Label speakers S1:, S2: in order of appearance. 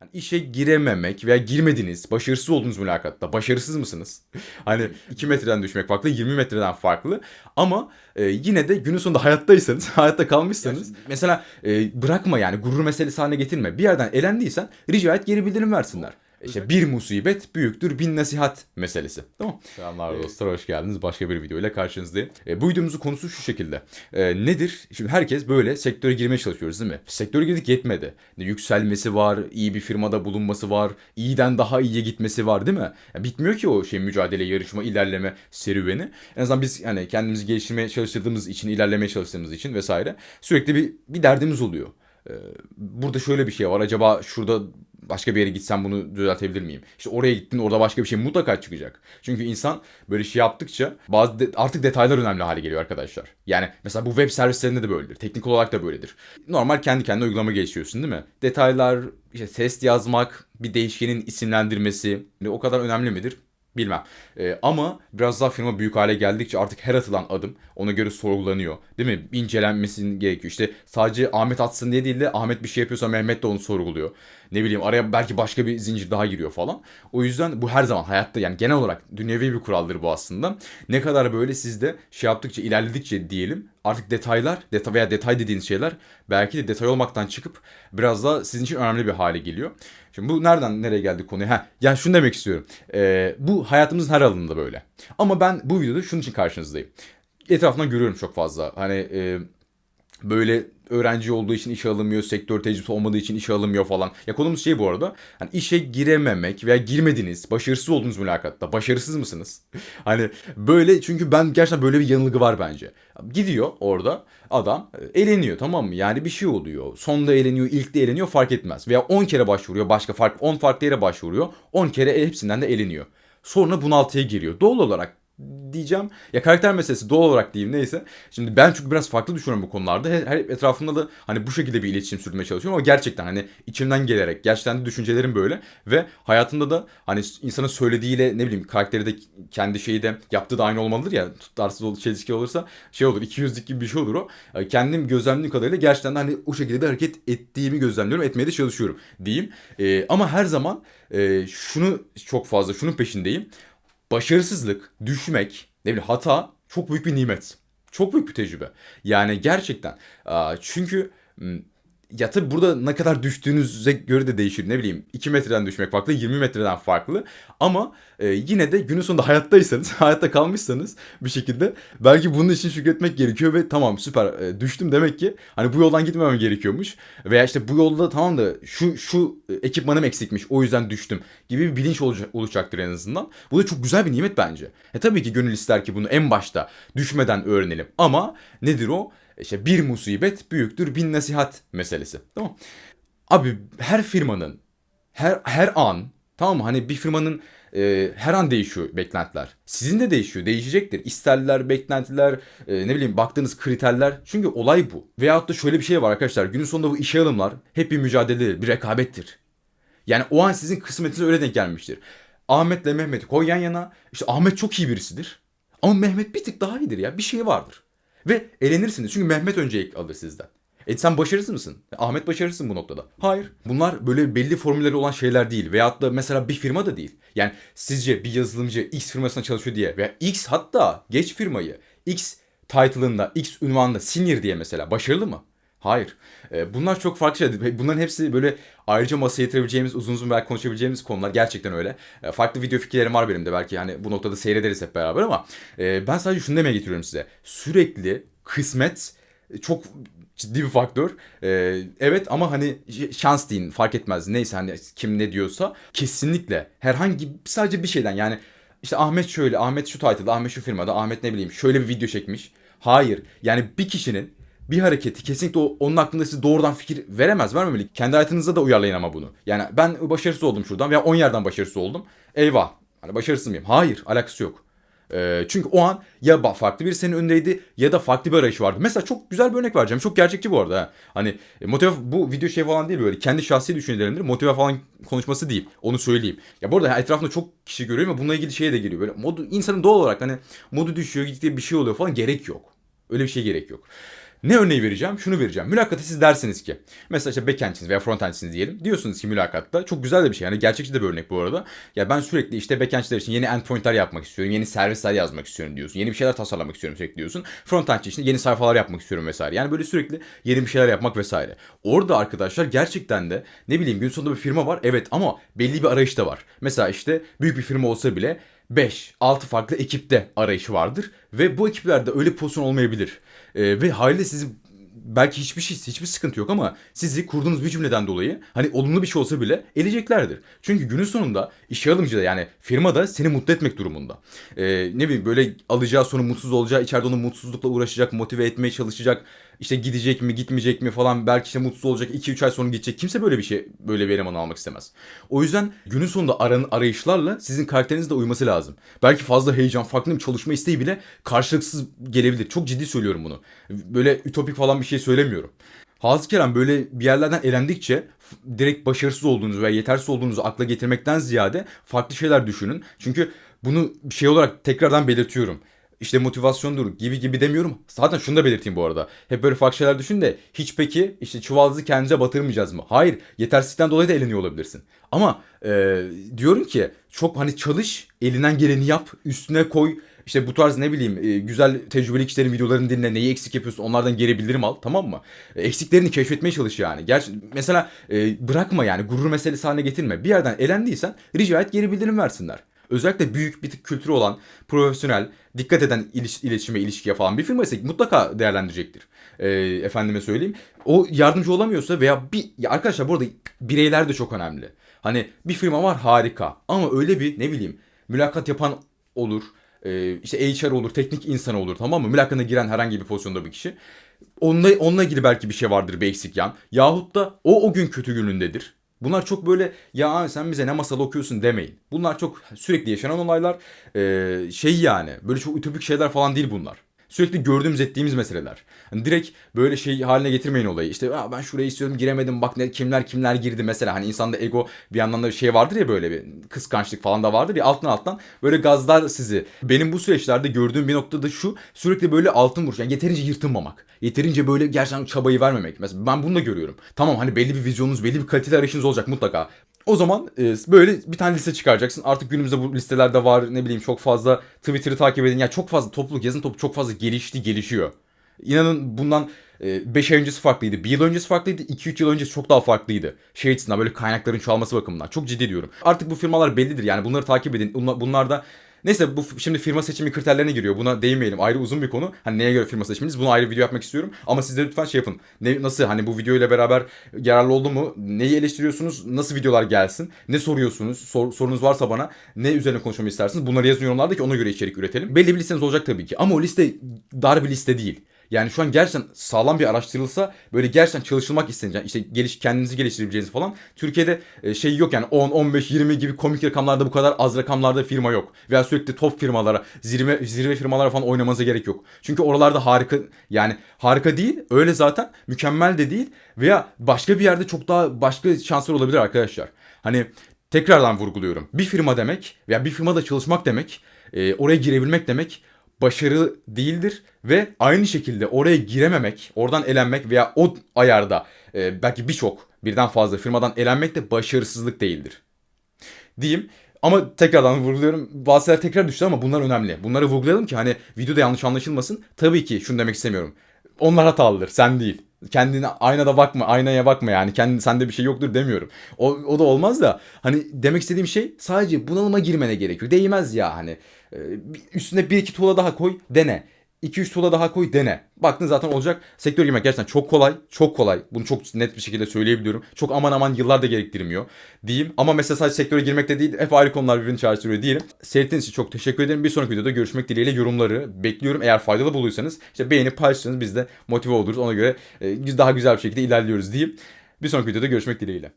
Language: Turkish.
S1: Hani işe girememek veya girmediniz, başarısız olduğunuz mülakatta başarısız mısınız? hani 2 metreden düşmek farklı, 20 metreden farklı. Ama e, yine de günün sonunda hayattaysanız, hayatta kalmışsanız mesela e, bırakma yani gurur meselesi haline getirme. Bir yerden elendiysen rica et geri bildirim versinler. İşte bir musibet büyüktür bin nasihat meselesi. Tamam. Selamlar dostlar hoş geldiniz. Başka bir video ile karşınızdayım. E, bu videomuzun konusu şu şekilde. E, nedir? Şimdi herkes böyle sektöre girmeye çalışıyoruz değil mi? Sektöre girdik yetmedi. Yükselmesi var, iyi bir firmada bulunması var, iyiden daha iyiye gitmesi var değil mi? Ya bitmiyor ki o şey mücadele, yarışma, ilerleme serüveni. En azından biz hani kendimizi geliştirmeye çalıştırdığımız için, ilerlemeye çalıştığımız için vesaire sürekli bir, bir derdimiz oluyor. E, burada şöyle bir şey var. Acaba şurada başka bir yere gitsem bunu düzeltebilir miyim? İşte oraya gittin orada başka bir şey mutlaka çıkacak. Çünkü insan böyle şey yaptıkça bazı de- artık detaylar önemli hale geliyor arkadaşlar. Yani mesela bu web servislerinde de böyledir. Teknik olarak da böyledir. Normal kendi kendine uygulama geliştiriyorsun değil mi? Detaylar, işte test yazmak, bir değişkenin isimlendirmesi o kadar önemli midir? Bilmem. Ee, ama biraz daha firma büyük hale geldikçe artık her atılan adım ona göre sorgulanıyor. Değil mi? İncelenmesinin gerekiyor. İşte sadece Ahmet atsın diye değil de Ahmet bir şey yapıyorsa Mehmet de onu sorguluyor. Ne bileyim araya belki başka bir zincir daha giriyor falan. O yüzden bu her zaman hayatta yani genel olarak dünyevi bir kuraldır bu aslında. Ne kadar böyle sizde şey yaptıkça ilerledikçe diyelim artık detaylar detay veya detay dediğiniz şeyler belki de detay olmaktan çıkıp biraz daha sizin için önemli bir hale geliyor. Şimdi bu nereden nereye geldi konuya? Ha, yani şunu demek istiyorum. Ee, bu hayatımızın her alanında böyle. Ama ben bu videoda şunun için karşınızdayım. Etrafından görüyorum çok fazla. Hani e, böyle öğrenci olduğu için işe alınmıyor, sektör tecrübesi olmadığı için işe alınmıyor falan. Ya konumuz şey bu arada. Hani işe girememek veya girmediniz, başarısız olduğunuz mülakatta başarısız mısınız? hani böyle çünkü ben gerçekten böyle bir yanılgı var bence. Gidiyor orada adam e, eleniyor tamam mı? Yani bir şey oluyor. Sonda eleniyor, ilk de eleniyor fark etmez. Veya 10 kere başvuruyor, başka fark 10 farklı yere başvuruyor. 10 kere hepsinden de eleniyor. Sonra bunaltıya giriyor. Doğal olarak diyeceğim. Ya karakter meselesi doğal olarak diyeyim neyse. Şimdi ben çünkü biraz farklı düşünüyorum bu konularda. Her, etrafımda da hani bu şekilde bir iletişim sürdürmeye çalışıyorum ama gerçekten hani içimden gelerek gerçekten de düşüncelerim böyle ve hayatımda da hani insanın söylediğiyle ne bileyim karakteri de kendi şeyi de yaptığı da aynı olmalıdır ya tutarsız olur çelişki olursa şey olur 200'lik gibi bir şey olur o. Yani Kendim gözlemlediğim kadarıyla gerçekten hani o şekilde bir hareket ettiğimi gözlemliyorum etmeye de çalışıyorum diyeyim. Ee, ama her zaman e, şunu çok fazla şunun peşindeyim başarısızlık, düşmek, ne bileyim hata çok büyük bir nimet. Çok büyük bir tecrübe. Yani gerçekten. Çünkü ya tabii burada ne kadar düştüğünüze göre de değişir. Ne bileyim 2 metreden düşmek farklı, 20 metreden farklı. Ama e, yine de günün sonunda hayattaysanız, hayatta kalmışsanız bir şekilde belki bunun için şükretmek gerekiyor ve tamam süper e, düştüm demek ki hani bu yoldan gitmemem gerekiyormuş. Veya işte bu yolda tamam da şu şu e, ekipmanım eksikmiş o yüzden düştüm gibi bir bilinç olacak, oluşacaktır en azından. Bu da çok güzel bir nimet bence. E tabii ki gönül ister ki bunu en başta düşmeden öğrenelim. Ama nedir o? İşte bir musibet büyüktür bin nasihat meselesi. Tamam. Abi her firmanın her her an tamam mı? Hani bir firmanın e, her an değişiyor beklentiler. Sizin de değişiyor, değişecektir. İsterler, beklentiler, e, ne bileyim baktığınız kriterler. Çünkü olay bu. Veyahut da şöyle bir şey var arkadaşlar. Günün sonunda bu işe alımlar hep bir mücadeledir, bir rekabettir. Yani o an sizin kısmetinize öyle denk gelmiştir. Ahmet'le Mehmet'i koy yan yana. İşte Ahmet çok iyi birisidir. Ama Mehmet bir tık daha iyidir ya. Bir şey vardır. Ve elenirsiniz. Çünkü Mehmet önce ilk alır sizden. E sen başarısız mısın? Ahmet başarısın bu noktada. Hayır. Bunlar böyle belli formülleri olan şeyler değil. Veyahut da mesela bir firma da değil. Yani sizce bir yazılımcı X firmasına çalışıyor diye veya X hatta geç firmayı X title'ında, X ünvanında senior diye mesela başarılı mı? Hayır. E, bunlar çok farklı şeyler. Bunların hepsi böyle ayrıca masaya yatırılabileceğimiz, uzun uzun belki konuşabileceğimiz konular. Gerçekten öyle. E, farklı video fikirlerim var benim de. Belki hani bu noktada seyrederiz hep beraber ama e, ben sadece şunu demeye getiriyorum size. Sürekli kısmet çok ciddi bir faktör. E, evet ama hani şans deyin fark etmez. Neyse hani kim ne diyorsa kesinlikle herhangi sadece bir şeyden yani işte Ahmet şöyle, Ahmet şu title'da, Ahmet şu firmada, Ahmet ne bileyim şöyle bir video çekmiş. Hayır. Yani bir kişinin bir hareketi kesinlikle onun hakkında size doğrudan fikir veremez, vermemeli. Kendi hayatınızda da uyarlayın ama bunu. Yani ben başarısız oldum şuradan veya 10 yerden başarısız oldum. Eyvah. Hani başarısız mıyım? Hayır. Alakası yok. Ee, çünkü o an ya farklı bir senin önündeydi ya da farklı bir arayışı vardı. Mesela çok güzel bir örnek vereceğim. Çok gerçekçi bu arada. Ha. Hani e, motive bu video şey falan değil böyle. Kendi şahsi düşüncelerimdir. Motive falan konuşması değil. Onu söyleyeyim. Ya bu arada etrafımda çok kişi görüyorum ve bununla ilgili şeye de geliyor. Böyle modu insanın doğal olarak hani modu düşüyor, gittiği bir şey oluyor falan gerek yok. Öyle bir şey gerek yok. Ne örneği vereceğim? Şunu vereceğim. Mülakatta siz dersiniz ki mesela işte backend'siniz veya frontend'siniz diyelim. Diyorsunuz ki mülakatta çok güzel de bir şey. Yani gerçekçi de bir örnek bu arada. Ya ben sürekli işte backend'çiler için yeni endpoint'ler yapmak istiyorum. Yeni servisler yazmak istiyorum diyorsun. Yeni bir şeyler tasarlamak istiyorum sürekli diyorsun. Frontend'çi için yeni sayfalar yapmak istiyorum vesaire. Yani böyle sürekli yeni bir şeyler yapmak vesaire. Orada arkadaşlar gerçekten de ne bileyim gün sonunda bir firma var. Evet ama belli bir arayış da var. Mesela işte büyük bir firma olsa bile 5, 6 farklı ekipte arayışı vardır. Ve bu ekiplerde öyle pozisyon olmayabilir. Ee, ve haliyle sizi belki hiçbir şey hiçbir sıkıntı yok ama sizi kurduğunuz bir cümleden dolayı hani olumlu bir şey olsa bile eleyeceklerdir. Çünkü günün sonunda işe alımcı da yani firma da seni mutlu etmek durumunda. Ee, ne bileyim böyle alacağı sonu mutsuz olacağı içeride onu mutsuzlukla uğraşacak motive etmeye çalışacak işte gidecek mi gitmeyecek mi falan belki işte mutsuz olacak 2-3 ay sonra gidecek kimse böyle bir şey böyle bir eleman almak istemez. O yüzden günün sonunda aran, arayışlarla sizin karakterinizle uyması lazım. Belki fazla heyecan farklı bir çalışma isteği bile karşılıksız gelebilir. Çok ciddi söylüyorum bunu. Böyle ütopik falan bir şey söylemiyorum. Hazı Kerem böyle bir yerlerden elendikçe direkt başarısız olduğunuzu veya yetersiz olduğunuzu akla getirmekten ziyade farklı şeyler düşünün. Çünkü bunu şey olarak tekrardan belirtiyorum. İşte motivasyondur gibi gibi demiyorum. Zaten şunu da belirteyim bu arada. Hep böyle farklı şeyler düşün de hiç peki işte çuvaldızı kendimize batırmayacağız mı? Hayır. Yetersizlikten dolayı da eleniyor olabilirsin. Ama e, diyorum ki çok hani çalış, elinden geleni yap, üstüne koy. İşte bu tarz ne bileyim e, güzel tecrübeli kişilerin videolarını dinle neyi eksik yapıyorsun onlardan geri bildirim al tamam mı? E, eksiklerini keşfetmeye çalış yani. Gerçi mesela e, bırakma yani gurur meselesi haline getirme. Bir yerden elendiysen rica et geri bildirim versinler. Özellikle büyük bir kültürü olan, profesyonel, dikkat eden iliş, iletişime, ilişkiye falan bir firma ise mutlaka değerlendirecektir. E, efendime söyleyeyim. O yardımcı olamıyorsa veya bir ya arkadaşlar burada bireyler de çok önemli. Hani bir firma var harika ama öyle bir ne bileyim mülakat yapan olur e, işte HR olur, teknik insan olur tamam mı? Mülakata giren herhangi bir pozisyonda bir kişi. Onunla, onunla ilgili belki bir şey vardır bir eksik yan. Yahut da o o gün kötü günündedir. Bunlar çok böyle ya sen bize ne masal okuyorsun demeyin. Bunlar çok sürekli yaşanan olaylar. Ee, şey yani böyle çok ütopik şeyler falan değil bunlar. Sürekli gördüğümüz ettiğimiz meseleler. Hani direkt böyle şey haline getirmeyin olayı. İşte ben şurayı istiyorum giremedim bak ne kimler kimler girdi mesela. Hani insanda ego bir yandan da şey vardır ya böyle bir kıskançlık falan da vardır ya alttan alttan böyle gazlar sizi. Benim bu süreçlerde gördüğüm bir noktada şu sürekli böyle altın vuruş. Yani yeterince yırtınmamak. Yeterince böyle gerçekten çabayı vermemek. Mesela ben bunu da görüyorum. Tamam hani belli bir vizyonunuz belli bir kaliteli arayışınız olacak mutlaka. O zaman e, böyle bir tane liste çıkaracaksın. Artık günümüzde bu listelerde var ne bileyim çok fazla Twitter'ı takip edin. Ya çok fazla topluluk yazın topluluk çok fazla gelişti gelişiyor. İnanın bundan 5 ay öncesi farklıydı. 1 yıl öncesi farklıydı. 2-3 yıl öncesi çok daha farklıydı. Şey açısından böyle kaynakların çoğalması bakımından. Çok ciddi diyorum. Artık bu firmalar bellidir. Yani bunları takip edin. Bunlar da Neyse bu şimdi firma seçimi kriterlerine giriyor. Buna değinmeyelim. Ayrı uzun bir konu. Hani neye göre firma seçiminiz? Bunu ayrı video yapmak istiyorum. Ama siz de lütfen şey yapın. Ne, nasıl hani bu video ile beraber yararlı oldu mu? Neyi eleştiriyorsunuz? Nasıl videolar gelsin? Ne soruyorsunuz? Sor, sorunuz varsa bana ne üzerine konuşmamı istersiniz? Bunları yazın yorumlarda ki ona göre içerik üretelim. Belli bir listeniz olacak tabii ki. Ama o liste dar bir liste değil. Yani şu an gerçekten sağlam bir araştırılsa böyle gerçekten çalışılmak istenecek işte geliş kendinizi geliştirebileceğiniz falan. Türkiye'de e, şey yok yani 10 15 20 gibi komik rakamlarda bu kadar az rakamlarda firma yok. Veya sürekli top firmalara, zirve zirve firmalara falan oynamanıza gerek yok. Çünkü oralarda harika yani harika değil, öyle zaten mükemmel de değil veya başka bir yerde çok daha başka şanslar olabilir arkadaşlar. Hani tekrardan vurguluyorum. Bir firma demek veya bir firmada çalışmak demek, e, oraya girebilmek demek başarı değildir ve aynı şekilde oraya girememek, oradan elenmek veya o ayarda e, belki birçok birden fazla firmadan elenmek de başarısızlık değildir. Diyeyim. Ama tekrardan vurguluyorum. Bazı şeyler tekrar düştü ama bunlar önemli. Bunları vurgulayalım ki hani videoda yanlış anlaşılmasın. Tabii ki şunu demek istemiyorum. Onlar hatalıdır, sen değil. Kendine aynada bakma, aynaya bakma yani. Kendi sende bir şey yoktur demiyorum. O, o da olmaz da hani demek istediğim şey sadece bunalıma girmene gerekiyor. Değmez ya hani. Ee, üstüne bir iki tuğla daha koy, dene. 2-3 tuğla daha koy dene. Baktın zaten olacak. Sektör girmek gerçekten çok kolay. Çok kolay. Bunu çok net bir şekilde söyleyebiliyorum. Çok aman aman yıllar da gerektirmiyor diyeyim. Ama mesela sadece sektöre girmek de değil. Hep ayrı konular birbirini çağrıştırıyor diyelim. Seyrettiğiniz için çok teşekkür ederim. Bir sonraki videoda görüşmek dileğiyle yorumları bekliyorum. Eğer faydalı bulduysanız işte beğenip paylaşırsanız biz de motive oluruz. Ona göre daha güzel bir şekilde ilerliyoruz diyeyim. Bir sonraki videoda görüşmek dileğiyle.